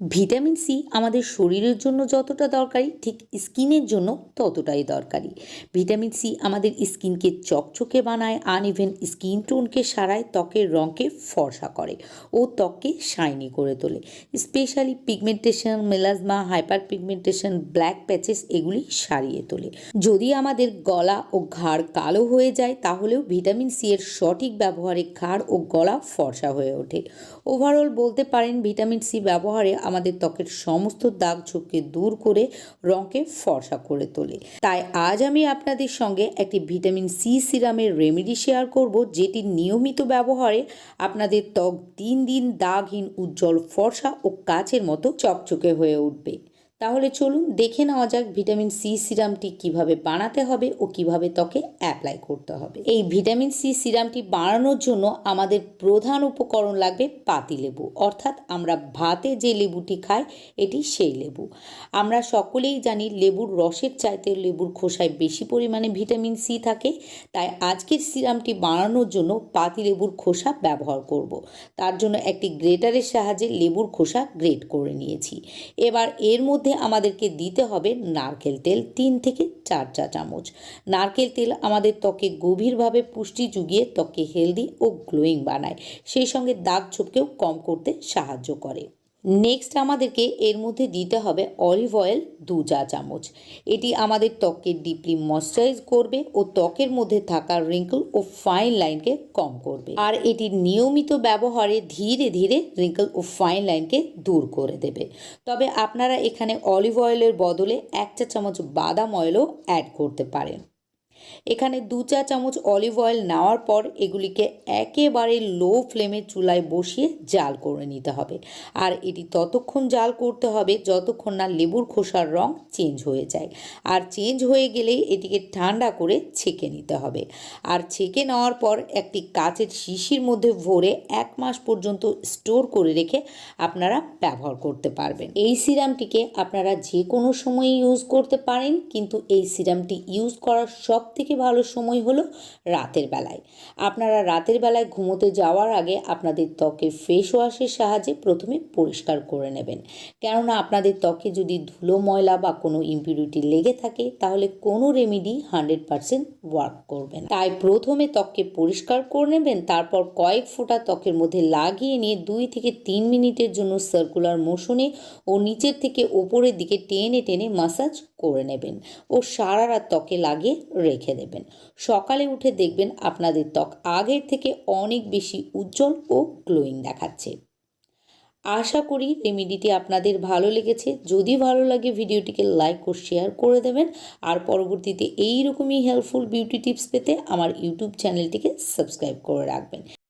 Vitamin C আমাদের শরীরের জন্য যতটা দরকারি, ঠিক স্কিনের জন্য ততটাই দরকারি। ভিটামিন সি আমাদের স্কিনকে চকচকে বানায় আনইভেন স্কিন টোনকে সারায়, ত্বকের রঙকে ফর্সা করে ও ত্বককে শাইনি করে তোলে। Specially pigmentation melasma hyperpigmentation black patches এগুলি সারিয়ে তোলে। যদি আমাদের গলা ও ঘাড় কালো হয়ে যায়, তাহলেও ভিটামিন সি এর সঠিক ব্যবহারে ঘাড় ও গলা ফর্সা হয়ে ওঠে। ওভারঅল বলতে পারেন, ভিটামিন সি ব্যবহারে আমাদের ত্বকের সমস্ত দাগ ছোপকে দূর করে রঙকে ফর্সা করে তোলে। তাই আজ আমি আপনাদের সঙ্গে একটি ভিটামিন সি সিরামের রেমেডি শেয়ার করব, যেটি নিয়মিত ব্যবহারে আপনাদের ত্বক দিন দিন দাগহীন, উজ্জ্বল, ফর্সা ও কাচের মতো চকচকে হয়ে উঠবে। তাহলে চলুন দেখে নেওয়া যাক ভিটামিন সি সিরামটি কীভাবে বানাতে হবে ও কীভাবে ত্বকে অ্যাপ্লাই করতে হবে। এই ভিটামিন সি সিরামটি বানানোর জন্য আমাদের প্রধান উপকরণ লাগবে পাতিলেবু অর্থাৎ আমরা ভাতে যে লেবুটি খাই এটি সেই লেবু। আমরা সকলেই জানি লেবুর রসের চাইতে লেবুর খোসায় বেশি পরিমাণে ভিটামিন সি থাকে, তাই আজকের সিরামটি বানানোর জন্য পাতিলেবুর খোসা ব্যবহার করব। তার জন্য একটি গ্রেটারের সাহায্যে লেবুর খোসা গ্রেট করে নিয়েছি। এবার এর মধ্যে আমাদেরকে দিতে হবে নারকেল তেল তিন থেকে চার চা চামচ। নারকেল তেল আমাদের ত্বকে গভীরভাবে পুষ্টি জুগিয়ে ত্বককে হেলদি ও গ্লোয়িং বানায়। সেই সঙ্গে দাগ ছোপকেও কম করতে সাহায্য করে। নেক্সট আমাদেরকে এর মধ্যে দিতে হবে অলিভ অয়েল দু চা চামচ। এটি আমাদের ত্বককে ডিপলি ময়শ্চারাইজ করবে ও ত্বকের মধ্যে থাকা রিঙ্কল ও ফাইন লাইনকে কম করবে। আর এটি নিয়মিত ব্যবহারে ধীরে ধীরে রিঙ্কল ও ফাইন লাইনকে দূর করে দেবে। তবে আপনারা এখানে অলিভ অয়েলের বদলে এক চা চামচ বাদাম অয়েলও অ্যাড করতে পারেন। এখানে দু চা চামচ অলিভ অয়েল নেওয়ার পর এগুলিকে একেবারে লো ফ্লেমে চুলায় বসিয়ে জাল করে নিতে হবে। আর এটি ততক্ষণ জাল করতে হবে যতক্ষণ না লেবুর খোসার রং চেঞ্জ হয়ে যায়। আর চেঞ্জ হয়ে গেলেই এটিকে ঠান্ডা করে ছেঁকে নিতে হবে। আর ছেঁকে নেওয়ার পর একটি কাচের শিশির মধ্যে ভরে এক মাস পর্যন্ত স্টোর করে রেখে আপনারা ব্যবহার করতে পারবেন। এই সিরামটিকে আপনারা যে কোনো সময় ইউজ করতে পারেন, কিন্তু এই সিরামটি ইউজ করার সব থেকে ভালো সময় হলো রাতের বেলায়। আপনারা রাতের বেলায় ঘুমোতে যাওয়ার আগে আপনাদের ত্বকে ফেস ওয়াশের সাহায্যে প্রথমে পরিষ্কার করে নেবেন। কেননা আপনাদের ত্বকে যদি ধুলো, ময়লা বা কোনো ইম্পিউরিটি লেগে থাকে, তাহলে কোনো রেমেডি হান্ড্রেড পারসেন্ট ওয়ার্ক করবে না। তাই প্রথমে ত্বককে পরিষ্কার করে নেবেন, তারপর কয়েক ফোঁটা ত্বকের মধ্যে লাগিয়ে নিয়ে দুই থেকে তিন মিনিটের জন্য সার্কুলার মোশনে ও নিচের থেকে ওপরের দিকে টেনে টেনে মাসাজ করে নেবেন। ও সারা রাত ত্বকে লাগিয়ে রেখে দেবেন। সকালে উঠে দেখবেন আপনাদের ত্বক আগের থেকে অনেক বেশি উজ্জ্বল ও গ্লোয়িং দেখাচ্ছে। আশা করি রেমিডিটি আপনাদের ভালো লেগেছে। যদি ভালো লাগে ভিডিওটিকে লাইক ও শেয়ার করে দেবেন। আর পরবর্তীতে এই রকমই হেল্পফুল বিউটি টিপস পেতে আমার ইউটিউব চ্যানেলটিকে সাবস্ক্রাইব করে রাখবেন।